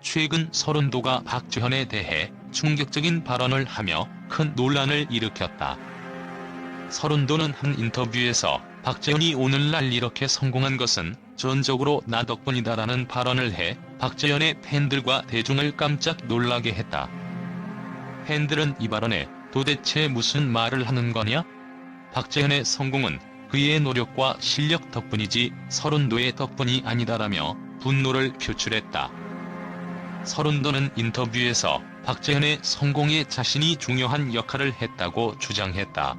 최근 서른도가 박지현에 대해 충격적인 발언을 하며 큰 논란을 일으켰다. 서른도는 한 인터뷰에서 박재현이 오늘날 이렇게 성공한 것은 전적으로 나 덕분이다라는 발언을 해 박재현의 팬들과 대중을 깜짝 놀라게 했다. 팬들은 이 발언에 도대체 무슨 말을 하는 거냐? 박재현의 성공은 그의 노력과 실력 덕분이지 서른도의 덕분이 아니다라며 분노를 표출했다. 서른도는 인터뷰에서 박재현의 성공에 자신이 중요한 역할을 했다고 주장했다.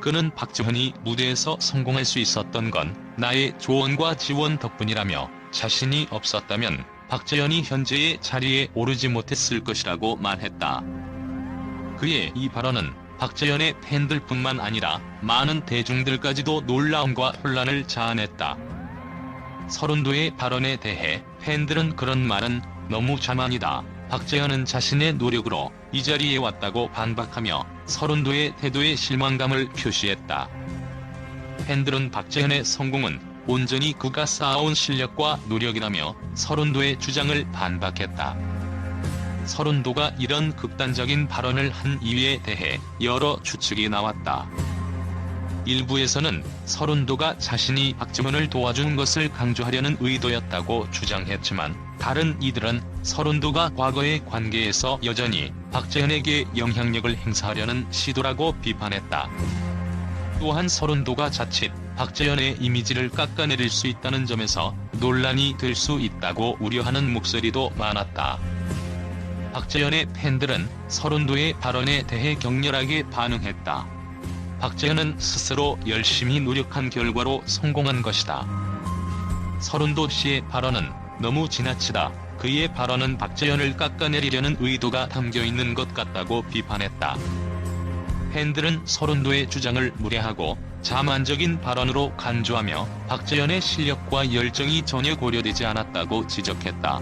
그는 박재현이 무대에서 성공할 수 있었던 건 나의 조언과 지원 덕분이라며 자신이 없었다면 박재현이 현재의 자리에 오르지 못했을 것이라고 말했다. 그의 이 발언은 박재현의 팬들뿐만 아니라 많은 대중들까지도 놀라움과 혼란을 자아냈다. 서른도의 발언에 대해 팬들은 그런 말은 너무 자만이다. 박재현은 자신의 노력으로 이 자리에 왔다고 반박하며 서른도의 태도에 실망감을 표시했다. 팬들은 박재현의 성공은 온전히 그가 쌓아온 실력과 노력이라며 서른도의 주장을 반박했다. 서른도가 이런 극단적인 발언을 한 이유에 대해 여러 추측이 나왔다. 일부에서는 서른도가 자신이 박지원을 도와준 것을 강조하려는 의도였다고 주장했지만 다른 이들은 서른도가 과거의 관계에서 여전히 박재현에게 영향력을 행사하려는 시도라고 비판했다. 또한 서른도가 자칫 박재현의 이미지를 깎아내릴 수 있다는 점에서 논란이 될 수 있다고 우려하는 목소리도 많았다. 박재현의 팬들은 서른도의 발언에 대해 격렬하게 반응했다. 박재현은 스스로 열심히 노력한 결과로 성공한 것이다. 서른도 씨의 발언은 너무 지나치다. 그의 발언은 박재현을 깎아내리려는 의도가 담겨 있는 것 같다고 비판했다. 팬들은 서른도의 주장을 무례하고 자만적인 발언으로 간주하며 박재현의 실력과 열정이 전혀 고려되지 않았다고 지적했다.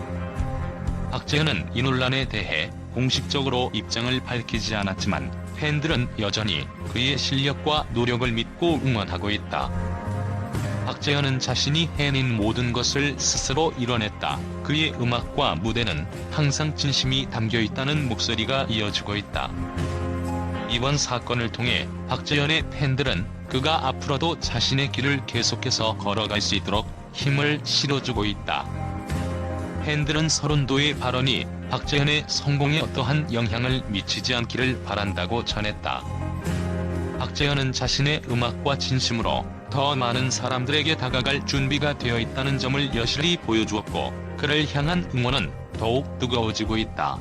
박재현은 이 논란에 대해 공식적으로 입장을 밝히지 않았지만 팬들은 여전히 그의 실력과 노력을 믿고 응원하고 있다. 박재현은 자신이 해낸 모든 것을 스스로 이뤄냈다. 그의 음악과 무대는 항상 진심이 담겨 있다는 목소리가 이어지고 있다. 이번 사건을 통해 박재현의 팬들은 그가 앞으로도 자신의 길을 계속해서 걸어갈 수 있도록 힘을 실어주고 있다. 팬들은 서른도의 발언이 박재현의 성공에 어떠한 영향을 미치지 않기를 바란다고 전했다. 박재현은 자신의 음악과 진심으로 더 많은 사람들에게 다가갈 준비가 되어 있다는 점을 여실히 보여주었고 그를 향한 응원은 더욱 뜨거워지고 있다.